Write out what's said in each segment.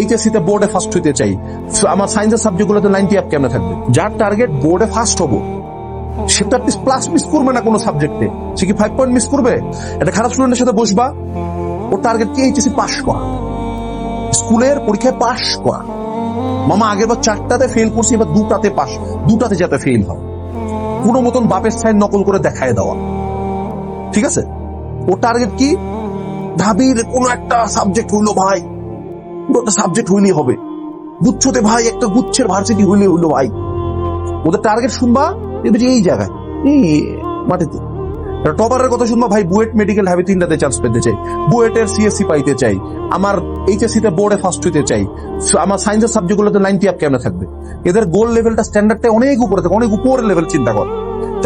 HSC তে বোর্ডে first হইতে চাই। আমার সায়েন্সের সাবজেক্টগুলোতে নাইনটি আপ কেমনে থাকবে? যার টার্গেট বোর্ডে ফার্স্ট হব। সে তো প্লাস মিস করবে না কোনো সাবজেক্টে সে কি ফাইভ পয়েন্ট মিস করবে? একটা খারাপ স্টুডেন্টের সাথে বসবা, ওর টার্গেট কি এইচএসসি পাস করা? স্কুলের পরীক্ষায় পাস করা। মামা, আগের বার চারটাতে ফেল করছি, এবার দুটাতে পাস দুটাতে যাতে ফেল হয়। কোনো মতন বাপের সাইন নকল করে দেখায় দেওয়া। ঠিক আছে? ওর টার্গেট কি? ঢাবির কোনো একটা সাবজেক্ট হইল ভাই। একটা সাবজেক্ট হবে। গুচ্ছতে ভাই, একটা গুচ্ছের ভার্সিটি হইলে হইল ভাই। ওদের টার্গেট শুনবা? এই জায়গায়, এই মাটিতে। টপারের কথা শুনবা? ভাই, বুয়েট মেডিকেল হ্যাভি তিনটাতে চান্স পেতে চাই। বুয়েটের সিএসসি পাইতে চাই। আমার এইচএসসি তে বোর্ডে ফার্স্ট হইতে চাই। আমার সায়েন্সের সাবজেক্টগুলোতে নাইনটি আপ কেমনে থাকবে? এদের গোল লেভেলটা স্ট্যান্ডার্ডটা অনেক উপরে থাকে অনেক উপরের লেভেল চিন্তা কর।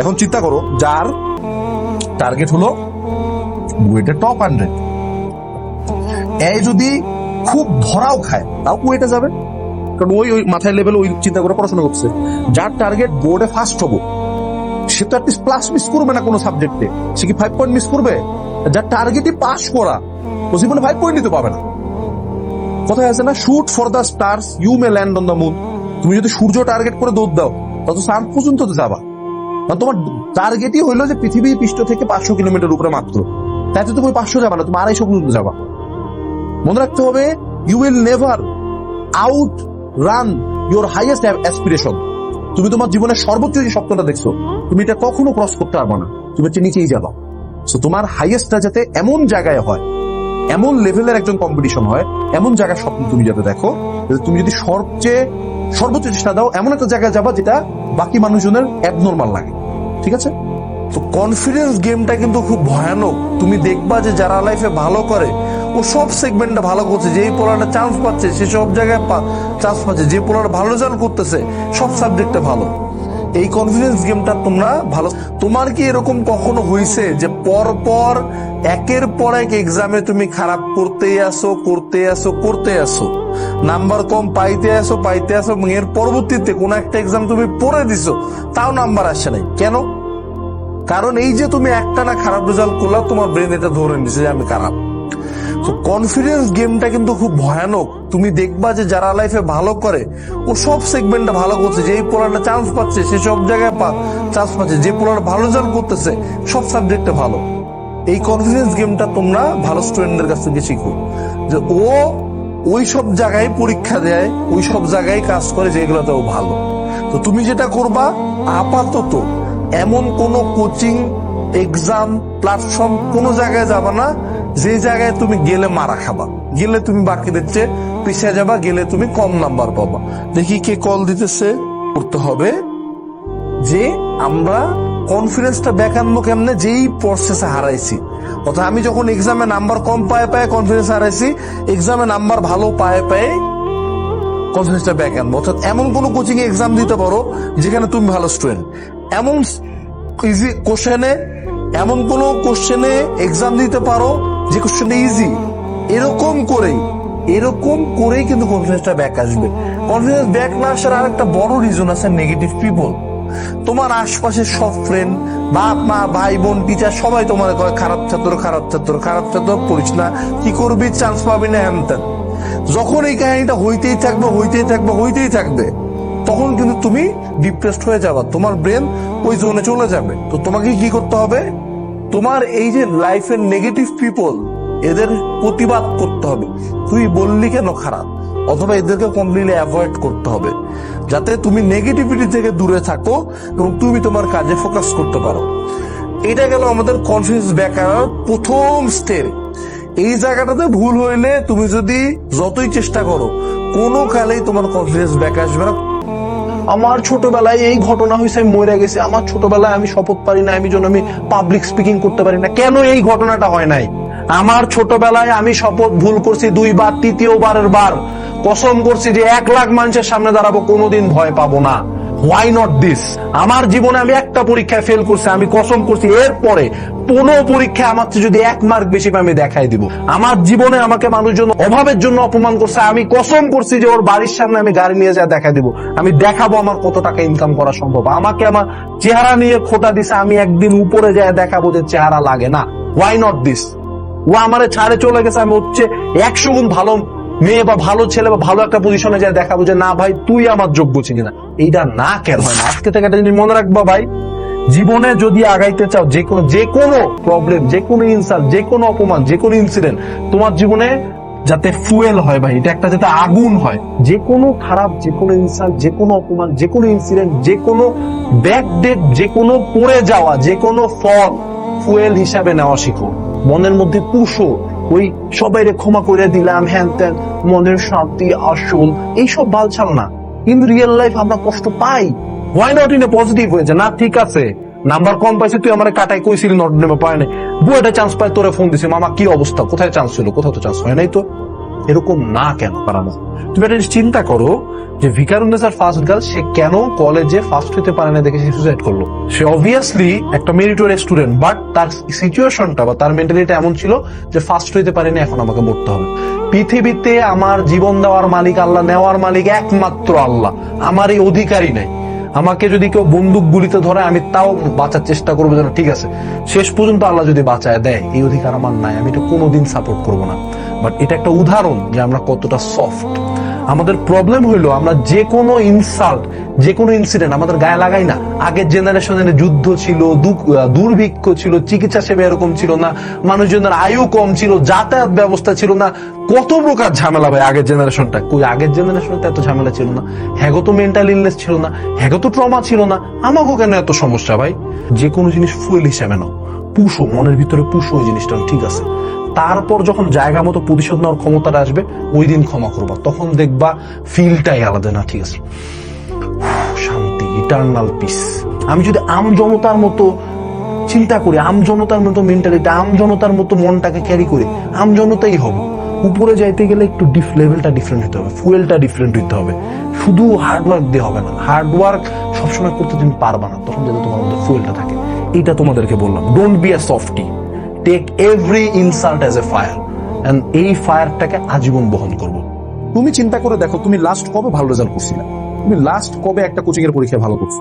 এখন চিন্তা করো, যার টার্গেট হলো বুয়েটের টপ হান্ড্রেড এই যদি খুব ধরাও খায়। তাও কুয়েটে যাবে? কারণ ওই ওই মাথায় লেভেল ওই চিন্তা করে পড়াশোনা করছে। যার টার্গেট বোর্ডে ফার্স্ট হব। সে তো অ্যাটলিস্ট প্লাস মিস করবে না কোনো সাবজেক্টে সে কি ফাইভ পয়েন্ট মিস করবে? যার টার্গেটই পাস করা, ও জীবনে ফাইভ পয়েন্ট দিতে পাবে না। কথায় আছে না shoot for the stars you may land on the moon তুমি যদি সূর্য টার্গেট করে দৌড় দাও তত সান পর্যন্ত তো যাবা। কারণ তোমার টার্গেটই হইল যে পৃথিবী পৃষ্ঠ থেকে পাঁচশো কিলোমিটার উপরে মাত্র। তাই তো তুমি পাঁচশো যাবা না, তুমি আড়াইশো পর্যন্ত যাবা। মনে রাখতে হবে you will never outrun your highest aspiration তুমি তোমার জীবনের সর্বোচ্চ যে স্বপ্নটা দেখছ, তুমি এটা কখনো ক্রস করতে পারবে না। তুমি হচ্ছে নিচেই যাবা। সো তোমার হাইয়েস্টটা যাতে এমন জায়গায় হয়, এমন লেভেলের একজন কম্পিটিশন হয়, এমন জায়গার স্বপ্ন তুমি যাতে দেখো তুমি যদি সবচেয়ে সর্বোচ্চ চেষ্টা দাও, এমন একটা জায়গায় যাবা যেটা বাকি মানুষজনের অ্যাবনর্মাল লাগে। ঠিক আছে? তো কনফিডেন্স গেমটা কিন্তু খুব ভয়ানক। তুমি দেখবা যে যারা লাইফে ভালো করে ও সব সেগমেন্টে ভালো করছে, যেই পোলারটা চান্স পাচ্ছে, সে সব জায়গায় চান্স পাচ্ছে। যে পোলার ভালো রেজাল্ট করতেছে, সব সাবজেক্টে ভালো। এই কনফিডেন্স গেমটা তোমরা ভালো তোমার কি এরকম কখনো হয়েছে যে পর পর একের পর এক এক্সামে তুমি খারাপ করতেই আসো করতে আসো করতে আসো? নাম্বার কম, পাইতে আসো পাইতে আসো এর পরবর্তীতে কোন একটা এক্সাম তুমি পড়ে দিছো, তাও নাম্বার আসে নাই। কেন? কারণ এই যে তুমি একটা না খারাপ রেজাল্ট করলা, তোমার ব্রেন এটা ধরে নিছে যে আমি খারাপ। তো কনফিডেন্স গেমটা কিন্তু খুব ভয়ানক। তুমি দেখবা যে যারা লাইফে ভালো করে, ও সব সেগমেন্টে ভালো করছে। যেই পোলারটা চান্স পাচ্ছে, সে সব জায়গায় চান্স পাচ্ছে। যে পোলার ভালো রেজাল্ট করতেছে, সব সাবজেক্টে ভালো। এই কনফিডেন্স গেমটা তোমরা ভালো স্টুডেন্টদের কাছ থেকে শিখো। যে ও ওই সব জায়গায় পরীক্ষা দেয়, ওই সব জায়গায় কাজ করে যেগুলোতে ও ভালো। তো তুমি যেটা করবা, আপাতত এমন কোন কোচিং এক্সাম প্ল্যাটফর্ম কোনো জায়গায় যাবা না যে জায়গায় তুমি গেলে মারা খাবা, গেলে তুমি বাকিদের চেয়ে পিছিয়ে যাবা, গেলে তুমি কম নাম্বার পাবা। দেখি কে কল দিতেছে করতে হবে। যে আমরা কনফিডেন্সটা ব্যাক কেমনে? যেই প্রসেসে হারাইছি। অর্থাৎ আমি যখন এক্সামে নাম্বার কম পায়ে পায়ে কনফিডেন্স হারাইছি এক্সামে নাম্বার ভালো পায়ে পায়ে কনফিডেন্সটা ব্যাক অর্থাৎ এমন কোনো কোচিং এক্সাম দিতে পারো, যেখানে তুমি ভালো স্টুডেন্ট এমন ইজি কোশ্চেনে এমন কোন কোশ্চেনে এক্সাম দিতে পারো যে কোশ্চেনটা ইজি এরকম করেই এরকম করেই কিন্তু কনফিডেন্সটা ব্যাক আসবে। কনফিডেন্স ব্যাক না আসার আর একটা বড় রিজন আছে নেগেটিভ পিপল তোমার আশপাশের সব ফ্রেন্ড বাপ, মা, ভাই, বোন টিচার সবাই তোমার কয় খারাপ ছাত্র খারাপ ছাত্র খারাপ ছাত্র, পড়িস না, কি করবি চান্স পাবি না হ্যান ত্যান। যখন এই কাহিনীটা হইতেই থাকবে হইতেই থাকবে হইতেই থাকবে, তখন কিন্তু তুমি ডিপ্রেসড হয়ে যাবা। তোমার ব্রেন ওই জোনে চলে যাবে। তো তোমাকে কি করতে হবে? তোমার এই যে লাইফের নেগেটিভ পিপল এদের প্রতিবাদ করতে হবে। তুই বললি কেন খারাপ? অথবা এদেরকে কমপ্লিটলি অ্যাভয়েড করতে হবে। যাতে তুমি নেগেটিভিটি থেকে দূরে থাকো এবং তুমি তোমার কাজে ফোকাস করতে পারো। এটা গেল আমাদের কনফিডেন্স ব্যাক আনার প্রথম স্টেপ এই জায়গাটাতে ভুল হইলে তুমি যদি যতই চেষ্টা করো, কোনো কালেই তোমার কনফিডেন্স ব্যাক আসবে না। আমার ছোটবেলায় এই ঘটনা হয়েছে আমি মরে গেছি। আমার ছোটবেলায় আমি শপথ পারি না আমি জন্য আমি পাবলিক স্পিকিং করতে পারি না। কেন এই ঘটনাটা হয় নাই? আমার ছোটবেলায় আমি শপথ ভুল করছি দুইবার, তৃতীয়বারের বার। কসম করছি যে এক লাখ মানুষের সামনে দাঁড়াবো, কোনোদিন ভয় পাবো না। হোয়াই নট দিস আমার জীবনে আমি একটা পরীক্ষায় ফেল করছি, আমি কসম করছি। এরপরে কোনো পরীক্ষায় আমার যদি এক মার্ক বেশি আমি দেখাই দিব। আমার জীবনে আমাকে মানুষজন অভাবের জন্য অপমান করছে, আমি কসম করছি যে ওর বাড়ির সামনে আমি গাড়ি নিয়ে যা দেখাই দিব। আমি দেখাবো আমার কত টাকা ইনকাম করা সম্ভব। আমাকে আমার চেহারা নিয়ে খোটা দিছে, আমি একদিন উপরে যায় দেখাবো যে চেহারা লাগে না। ওয়াই নট দিস ও আমার ছাড়ে চলে গেছে, আমি হচ্ছে একশো গুণ ভালো মেয়ে বা ভালো ছেলে বা ভালো একটা পজিশনে যায় দেখাবো যে না ভাই তুই আমার যোগ্য ছিলি না এইটা না কেন হয় না আজকে থেকে একটা জিনিস মনে রাখবা ভাই জীবনে যদি আগাইতে চাও যে কোনো যে কোনো প্রবলেম যে কোনো ইনসাল্ট যে কোনো অপমান যে কোনো ইনসিডেন্ট তোমার জীবনে যাতে ফুয়েল হয় ভাই এটা একটা যাতে আগুন হয় যে কোনো খারাপ যে কোনো ইনসাল্ট যে কোনো অপমান যে কোনো ইনসিডেন্ট যে কোনো ব্যাকডেট যে কোনো পড়ে যাওয়া যে কোনো ফল ফুয়েল হিসাবে নেওয়া শিখো মনের মধ্যে পুষো ওই সবাইরে ক্ষমা করে দিলাম, হ্যান ত্যান, মনের শান্তি, আসল, এইসব বালছাল না। কিন্তু রিয়েল লাইফ আমরা কষ্ট পাই। Why not in a positive হয়েছে না, ঠিক আছে। নাম্বার কম পাইছে, তুই আমার কাটাই কইছিলি নট নেমে পায় নাই। বুয়েটা চান্স পায়, তোরে ফোন দিছে, মামা, কি অবস্থা? কোথায় চান্স ছিল? কোথাও তো চান্স হয় নাই তো। এরকম না কেন পারানো তুমি একটা চিন্তা করো যে ভিকারুন্নেসার ফার্স্ট গার্ল সে কেন কলেজে ফার্স্ট হতে পারে না দেখে সে সুসাইড করল? সে অবভিয়াসলি একটা মেরিটোরিয়াস স্টুডেন্ট বাট তার সিচুয়েশনটা বা তার মেন্টালিটি এমন ছিল যে ফার্স্ট হইতে পারেনি এখন আমাকে মরতে হবে। পৃথিবীতে আমার জীবন দেওয়ার মালিক আল্লাহ, নেওয়ার মালিক একমাত্র আল্লাহ। আমার এই অধিকারই নাই। আমাকে যদি কেউ বন্দুক গুলিতে ধরে, আমি তাও বাঁচার চেষ্টা করব যেন, ঠিক আছে। শেষ পর্যন্ত আল্লাহ যদি বাঁচায়, দেয়, এই অধিকার আমার নাই, আমি এটা কোনোদিন সাপোর্ট করব না। বাট এটা একটা উদাহরণ যে আমরা কতটা সফট আমাদের প্রবলেম হইল আমরা যে কোনো ইনসাল্ট যে কোনো ইনসিডেন্ট আমাদের গায়ে লাগাই না। আগের জেনারেশনের যুদ্ধ ছিল দুর্ভিক্ষ ছিল, চিকিৎসা সেবা এরকম ছিল না, মানুষজনের আয়ু কম ছিল, যাতায়াত ব্যবস্থা ছিল না। কত প্রকার ঝামেলা ভাই আগের জেনারেশনটা কই আগের জেনারেশনে তো এত ঝামেলা ছিল না। হ্যাগো তো মেন্টাল ইলনেস ছিল না হ্যাগো তো ট্রমা ছিল না। আমাকেও কেন এত সমস্যা ভাই? যে কোনো জিনিস ফুয়েল হিসাবে নাও। পুষো, মনের ভিতরে পুষো ওই জিনিসটা, ঠিক আছে। তারপর যখন জায়গা মতো প্রতিশোধ নেওয়ার ক্ষমতাটা আসবে ওই দিন ক্ষমা করবা। তখন দেখবা ফিলটাই আলাদা না, ঠিক আছে? শান্তি ইটার্নাল পিস আমি যদি আম জনতার মতো চিন্তা করি, আম জনতার মতো মেন্টালিটি আম জনতার মতো মনটাকে ক্যারি করি, আম জনতাই হব। উপরে যাইতে গেলে একটু ডিফ লেভেলটা ডিফারেন্ট হতে হবে ফুয়েলটা ডিফারেন্ট হইতে হবে। শুধু হার্ডওয়ার্ক দিয়ে হবে না হার্ডওয়ার্ক সবসময় করতে তুমি পারবা না, তখন যাতে তোমার মধ্যে ফুয়েলটা থাকে। এটা তোমাদেরকে বললাম। Don't be a softie take every insult as a fire and এই ফায়ারটাকে আজীবন বহন করব। তুমি চিন্তা করে দেখো, তুমি লাস্ট কবে ভালো রেজাল্ট করছিলে? তুমি লাস্ট কবে একটা কোচিং এর পরীক্ষায় ভালো করছ?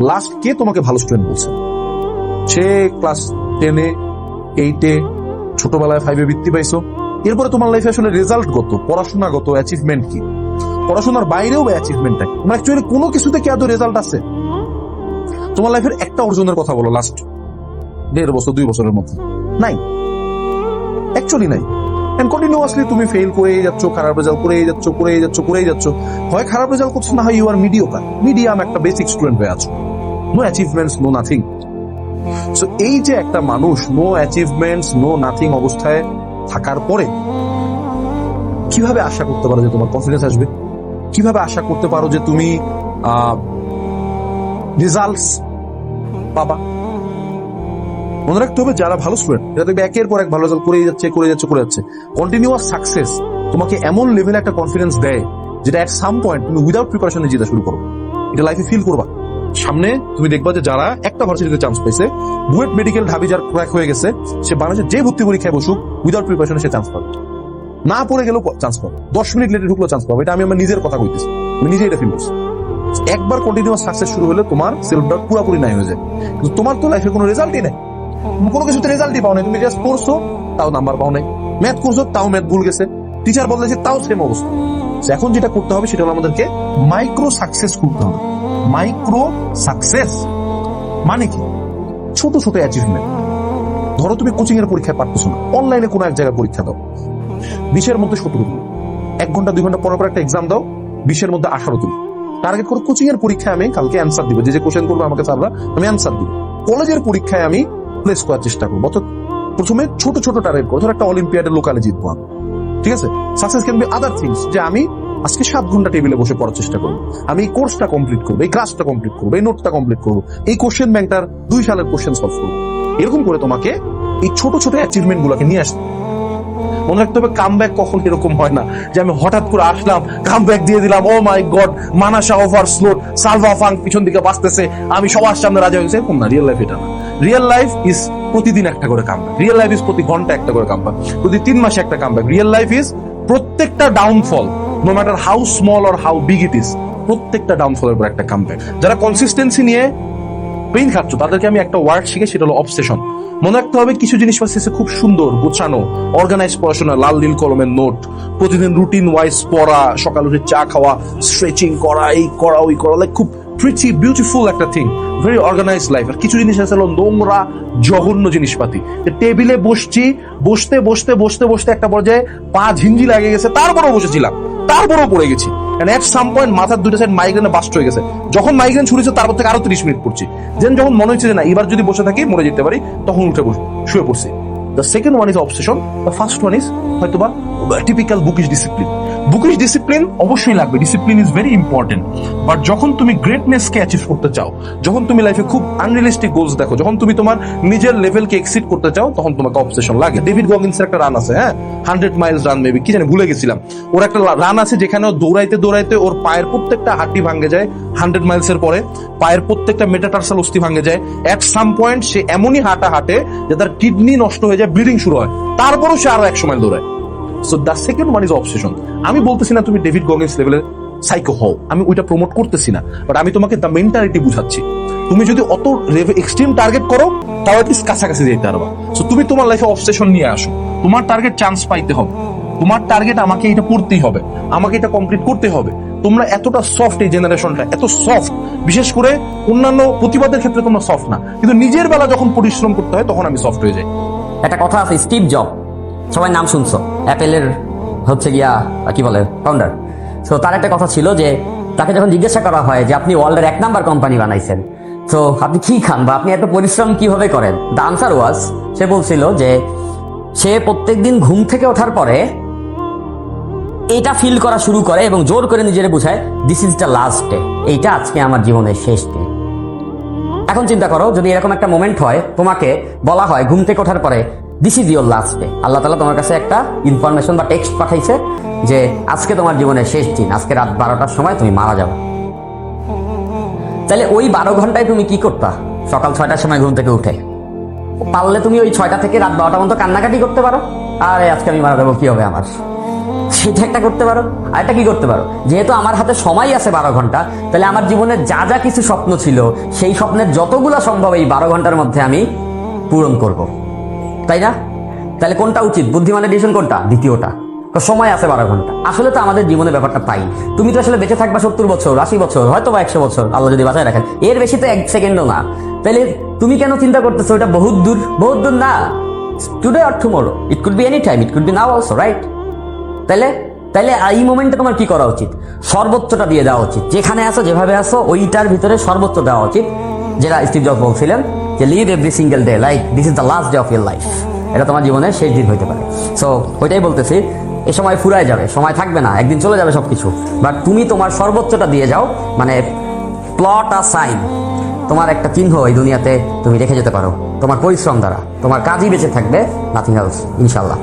লাস্ট কে তোমাকে ভালো স্টুডেন্ট বলছে? সে ক্লাস টেনে এইটে ছোটবেলায় ফাইভে বৃত্তি পাইছো। এরপরে তোমার লাইফে আসলে রেজাল্ট গত পড়াশোনাগত অ্যাচিভমেন্ট কি? পড়াশোনার বাইরেও অ্যাচিভমেন্ট থাকে তোমার অ্যাকচুয়ালি কোনো কিছুতে কি আদৌ রেজাল্ট আছে? তোমার লাইফের একটা অর্জনের কথা বলো লাস্ট দেড় বছর, দুই বছরের মধ্যে। নাই। অ্যাকচুয়ালি নাই। এন্ড কন্টিনিউয়াসলি তুমি ফেল করেই যাচ্ছ, খারাপ রেজাল্ট করেই যাচ্ছ করেই যাচ্ছ করেই যাচ্ছ। হয় খারাপ রেজাল্ট করছ, না হয় ইউ আর মিডিওকার মিডিয়াম একটা বেসিক স্টুডেন্ট হয়ে আছো। No achievements no nothing so এই যে একটা মানুষ নো অ্যাচিভমেন্টস নো নাথিং অবস্থায় থাকার পরে, কীভাবে আশা করতে পারো যে তোমার কনফিডেন্স আসবে? কীভাবে আশা করতে পারো যে তুমি রেজাল্টস পাবা? মনে রাখতে হবে যারা ভালো স্টুডেন্ট এরা দেখবে একের পর এক ভালো রেজাল্ট করে যাচ্ছে করে যাচ্ছে করে যাচ্ছে। কন্টিনিউয়াস সাকসেস তোমাকে এমন লেভেলে একটা কনফিডেন্স দেয় যেটা এট সাম পয়েন্ট তুমি উইদাউট প্রিপারেশনে যেতে শুরু করো। এটা লাইফে ফিল করবা। সামনে তুমি দেখবা যে যারা একটা ভার্সিটিতে চান্স পাইছে, বুয়েট মেডিকেল ঢাবি যার ক্র্যাক হয়ে গেছে, সে বাংলাদেশের যে ভর্তি পরীক্ষায় বসুক উইদাউট প্রিপারেশনে সে চান্স পাবে। না পড়ে গেলেও চান্স পাবে। দশ মিনিট লেটে ঢুকলেও চান্স পাবে। এটা আমি আমার নিজের কথা কইতেছি। আমি নিজে এটা ফিল করছি। একবার কন্টিনিউয়াস সাকসেস শুরু হলে তোমার সেলফ ডাউট পুরোপুরি নাই হয়ে যায়। কিন্তু তোমার তো লাইফে কোনো রেজাল্টই নাই। কোনো কিছুতে রেজাল্টই পাও নাই। তুমি জাস্ট পড়ছো তাও নাম্বার পাও নাই। ম্যাথ করছ, তাও ম্যাথ ভুল গেছে। টিচার বদলেছে তাও সেম অবস্থা। এখন যেটা করতে হবে, সেটা হলো আমাদেরকে মাইক্রো সাকসেস করতে হবে। মাইক্রো সাকসেস মানে কি? ছোট ছোট অ্যাচিভমেন্ট ধরো তুমি কোচিং এর পরীক্ষায় পারতেছো না। অনলাইনে কোনো এক জায়গায় পরীক্ষা দাও। বিশের মধ্যে সতেরো দিন। এক ঘণ্টা, দুই ঘণ্টা পর পর একটা এক্সাম দাও। বিশের মধ্যে আঠারো দিন। টার্গেট করে কোচিং এর পরীক্ষায় আমি কালকে অ্যান্সার দিব। যে যে কোশ্চেন করব আমাকে স্যাররা, আমি অ্যান্সার দিব। কলেজের পরীক্ষায় আমি প্লেস করার চেষ্টা করব। অর্থাৎ প্রথমে ছোট ছোট টার্গেট করব ধর একটা লোকালে জিতবো আমি। ঠিক আছে? Success can be other things যে আমি আজকে সাত ঘণ্টা টেবিলে বসে পড়ার চেষ্টা করব। আমি এই কোর্সটা কমপ্লিট করব, এই ক্লাসটা কমপ্লিট করব, এই নোটটা কমপ্লিট করব, এই কোশ্চেন ব্যাংকটার দুই সালের কোশ্চেন সলভ করব। এরকম করে তোমাকে এই ছোট ছোট অ্যাচিভমেন্ট গুলোকে নিয়ে আসতে মনে রাখতে হবে কাম ব্যাক কখন এরকম হয় না, যে আমি হঠাৎ করে আসলাম কাম ব্যাক দিয়ে দিলাম ও মাই গড মানাসা ওভার স্লোট সালভা ফাং পিছন দিকে বাঁচতেছে, আমি সবার সামনে রাজা হয়েছে এরকম না রিয়েল লাইফ এটা না। রিয়েল লাইফ ইজ প্রতিদিন একটা করে কাম রিয়েল লাইফ ইজ প্রতি ঘণ্টা একটা করে কাম প্রতি তিন মাসে একটা কাম রিয়েল লাইফ ইজ প্রত্যেকটা downfall no matter how small or how big it is প্রত্যেকটা ডাউনফলের পর একটা কাম যারা কনসিস্টেন্সি নিয়ে পেইন খাচ্ছ, তাদেরকে আমি একটা ওয়ার্ড শিখে সেটা হলো অবসেশন মনে রাখতে হবে, কিছু জিনিস পাচ্ছে খুব সুন্দর, গোছানো অর্গানাইজ পড়াশোনা, লাল, নীল কলমের নোট, প্রতিদিন রুটিন ওয়াইজ পড়া, সকাল উঠে চা খাওয়া স্ট্রেচিং করা, এই করা, ওই করা লাইক খুব প্রিটি বিউটিফুল একটা থিং ভেরি অর্গানাইজ লাইফ আর কিছু জিনিস আছে নোংরা, জঘন্য জিনিসপাতি। টেবিলে বসছি, বসতে বসতে বসতে বসতে একটা পর্যায়ে পা ঝিঞ্জি লাগে গেছে, তারপরেও বসেছিলাম। তারপরেও পড়ে গেছি। এট সাম পয়েন্ট মাথার দুটো সাইড মাইগ্রেনে বাস্ট হয়ে গেছে। যখন মাইগ্রেন হয়েছে তারপর থেকে আরও তিরিশ মিনিট পড়ছি। দেন যখন মনে হচ্ছে যে না, এবার যদি বসে থাকি, মরে যেতে পারি, তখন উঠে বস, শুয়ে পড়ছি। The second one is obsession the first one is হয়তোবা typical bookish discipline bookish discipline অবশ্যই লাগবে discipline is very important but যখন তুমি গ্রেটনেসকে অ্যাচিভ করতে চাও, যখন তুমি লাইফে খুব আনরিয়েলিস্টিক গোলস দেখো, যখন তুমি তোমার নিজের লেভেলকে এক্সিড করতে চাও, তখন তোমাকে অবসেশন লাগে। ডেভিড গগিন্সের একটা রান আছে হ্যাঁ? হান্ড্রেড মাইলস রান মেবি কি জানি, ভুলে গেছিলাম। ওর একটা রান আছে যেখানে ও দৌড়াইতে দৌড়াইতে ওর পায়ের প্রত্যেকটা হাড্ডি ভাঙে যায় হান্ড্রেড মাইলস এর পরে। পায়ের প্রত্যেকটা মেটাটার্সাল অস্থি ভাঙে যায়। এট সাম পয়েন্ট সে এমনই হাঁটা হাঁটে যে তার কিডনি নষ্ট হয়ে যায় ব্লিডিং শুরু হয়। তারপরও সে আরও একশো মাইল দৌড়ায়। So the second one is obsession আমি বলতেছি না তুমি ডেভিড গগিন্স লেভেলের সাইকো হও। আমি ওইটা প্রমোট করতেছি না। বাট আমি তোমাকে দ্য মেন্টালিটি বুঝাচ্ছি। তুমি যদি অত এক্সট্রিম টার্গেট করো, তাও অ্যাটলিস্ট কাছাকাছি যেতে পারবা। সো তুমি তোমার লাইফে অবসেশন নিয়ে আসো। তোমার টার্গেট চান্স পাইতে হবে। তোমার টার্গেট আমাকে এটা পড়তেই হবে। আমাকে এটা কমপ্লিট করতে হবে। তোমরা এতটা সফট এই জেনারেশনটা এত সফট বিশেষ করে অন্যান্য প্রতিবাদের ক্ষেত্রে তোমরা সফট না। কিন্তু নিজের বেলা যখন পরিশ্রম করতে হয়, তখন আমি সফট হয়ে যাই। একটা কথা আছে স্টিভ জব সবাই নাম শুনছো। অ্যাপেলের হচ্ছে গিয়া কি বলে ফাউন্ডার তো তার একটা কথা ছিল যে, তাকে যখন জিজ্ঞাসা করা হয় যে, আপনি ওয়ার্ল্ডের এক নাম্বার কোম্পানি বানাইছেন? তো আপনি কি খান বা আপনি এত পরিশ্রম কীভাবে করেন? দ্য আনসার ওয়াজ সে বলছিল যে, সে প্রত্যেকদিন ঘুম থেকে ওঠার পরে এটা ফিল করা শুরু করে এবং জোর করে নিজের বুঝায় this is the last day এইটা আজকে আমার জীবনের শেষ দিন। এখন চিন্তা করো, যদি এরকম একটা মোমেন্ট হয়, তোমাকে বলা হয় ঘুম থেকে ওঠার পরে this is your last day Allah Tala তোমার কাছে একটা ইনফরমেশন বা টেক্সট পাঠাইছে যে আজকে তোমার জীবনের শেষ দিন। আজকে রাত বারোটার সময় তুমি মারা যাবে। তাহলে ওই বারো ঘন্টায় তুমি কি করতা? সকাল ছয়টার সময় ঘুম থেকে উঠে। পারলে তুমি ওই ছয়টা থেকে রাত বারোটা পর্যন্ত কান্নাকাটি করতে পারো। আরে, আজকে আমি মারা যাব, কি হবে আমার? সেটা একটা করতে পারো। আর একটা কি করতে পারো? যেহেতু আমার হাতে সময় আছে বারো ঘণ্টা, তাহলে আমার জীবনে যা যা কিছু স্বপ্ন ছিল, সেই স্বপ্নের যতগুলো সম্ভব এই বারো ঘণ্টার মধ্যে আমি পূরণ করব। তাই না? তাহলে কোনটা উচিত? বুদ্ধিমানের ডিসিশন কোনটা? দ্বিতীয়টা। সময় আছে বারো ঘণ্টা। আসলে তো আমাদের জীবনের ব্যাপারটা তাই। তুমি তো আসলে বেঁচে থাকবা সত্তর বছর, আশি বছর হয়তো বা একশো বছর, আল্লাহ যদি বাঁচায় রাখেন। এর বেশি তো এক সেকেন্ডও না। তাহলে তুমি কেন চিন্তা করতেছো ওটা বহুত দূর? বহুত দূর না। Today or tomorrow it could be any time it could be now also right তাইলে তাইলে এই মোমেন্টে তোমার কি করা উচিত? সর্বোচ্চটা দিয়ে দেওয়া উচিত। যেখানে আসো যেভাবে আসো ওইটার ভিতরে সর্বোচ্চ দেওয়া উচিত। যেটা স্টিভ জব বলছিলেন যে live every single day like this is the last day of your life এটা তোমার জীবনের শেষ দিন হইতে পারে। সো ওইটাই বলতেছি, এ সময় ফুরায় যাবে, সময় থাকবে না, একদিন চলে যাবে সব কিছু বাট তুমি তোমার সর্বোচ্চটা দিয়ে যাও মানে প্লট আর সাইন তোমার একটা চিহ্ন এই দুনিয়াতে তুমি রেখে যেতে পারো। তোমার পরিশ্রম দ্বারা, তোমার কাজই বেঁচে থাকবে নাথিং এলস ইনশাল্লাহ